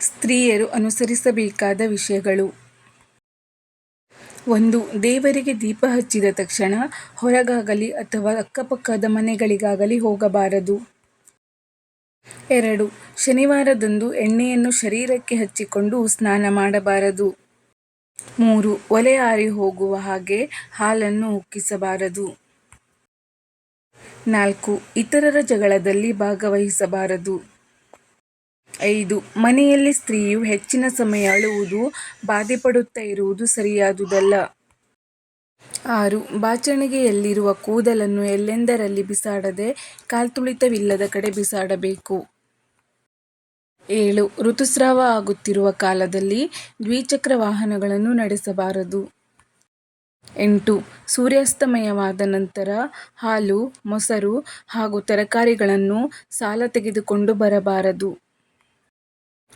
ಸ್ತ್ರೀಯರು ಅನುಸರಿಸಬೇಕಾದ ವಿಷಯಗಳು. ಒಂದು, ದೇವರಿಗೆ ದೀಪ ಹಚ್ಚಿದ ತಕ್ಷಣ ಹೊರಗಾಗಲಿ ಅಥವಾ ಅಕ್ಕಪಕ್ಕದ ಮನೆಗಳಿಗಾಗಲಿ ಹೋಗಬಾರದು. ಎರಡು, ಶನಿವಾರದಂದು ಎಣ್ಣೆಯನ್ನು ಶರೀರಕ್ಕೆ ಹಚ್ಚಿಕೊಂಡು ಸ್ನಾನ ಮಾಡಬಾರದು. ಮೂರು, ಒಲೆ ಆರಿ ಹೋಗುವ ಹಾಗೆ ಹಾಲನ್ನು ಉಕ್ಕಿಸಬಾರದು. ನಾಲ್ಕು, ಇತರರ ಜಗಳದಲ್ಲಿ ಭಾಗವಹಿಸಬಾರದು. ಐದು. ಮನೆಯಲ್ಲಿ ಸ್ತ್ರೀಯು ಹೆಚ್ಚಿನ ಸಮಯ ಅಳುವುದು ಬಾಧೆಪಡುತ್ತಾ ಇರುವುದು ಸರಿಯಾದುದಲ್ಲ. ಆರು. ಬಾಚಣಿಗೆಯಲ್ಲಿರುವ ಕೂದಲನ್ನು ಎಲ್ಲೆಂದರಲ್ಲಿ ಬಿಸಾಡದೆ ಕಾಲ್ತುಳಿತವಿಲ್ಲದ ಕಡೆ ಬಿಸಾಡಬೇಕು. ಏಳು. ಋತುಸ್ರಾವ ಆಗುತ್ತಿರುವ ಕಾಲದಲ್ಲಿ ದ್ವಿಚಕ್ರ ವಾಹನಗಳನ್ನು ನಡೆಸಬಾರದು. ಎಂಟು. ಸೂರ್ಯಾಸ್ತಮಯವಾದ ನಂತರ ಹಾಲು, ಮೊಸರು ಹಾಗೂ ತರಕಾರಿಗಳನ್ನು ಸಾಲ ತೆಗೆದುಕೊಂಡು ಬರಬಾರದು.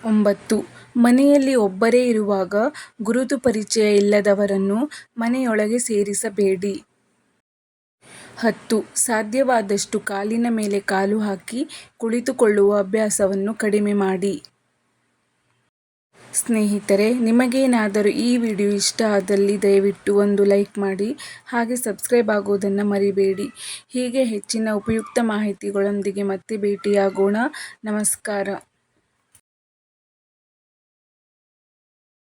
ಒಂಬತ್ತು. ಮನೆಯಲ್ಲಿ ಒಬ್ಬರೇ ಇರುವಾಗ ಗುರುತು ಪರಿಚಯ ಇಲ್ಲದವರನ್ನು ಮನೆಯೊಳಗೆ ಸೇರಿಸಬೇಡಿ. ಹತ್ತು. ಸಾಧ್ಯವಾದಷ್ಟು ಕಾಲಿನ ಮೇಲೆ ಕಾಲು ಹಾಕಿ ಕುಳಿತುಕೊಳ್ಳುವ ಅಭ್ಯಾಸವನ್ನು ಕಡಿಮೆ ಮಾಡಿ. ಸ್ನೇಹಿತರೆ, ನಿಮಗೇನಾದರೂ ಈ ವಿಡಿಯೋ ಇಷ್ಟ ಆದಲ್ಲಿ ದಯವಿಟ್ಟು ಒಂದು ಲೈಕ್ ಮಾಡಿ, ಹಾಗೆ ಸಬ್ಸ್ಕ್ರೈಬ್ ಆಗೋದನ್ನು ಮರಿಬೇಡಿ. ಹೀಗೆ ಹೆಚ್ಚಿನ ಉಪಯುಕ್ತ ಮಾಹಿತಿಗಳೊಂದಿಗೆ ಮತ್ತೆ ಭೇಟಿಯಾಗೋಣ. ನಮಸ್ಕಾರ.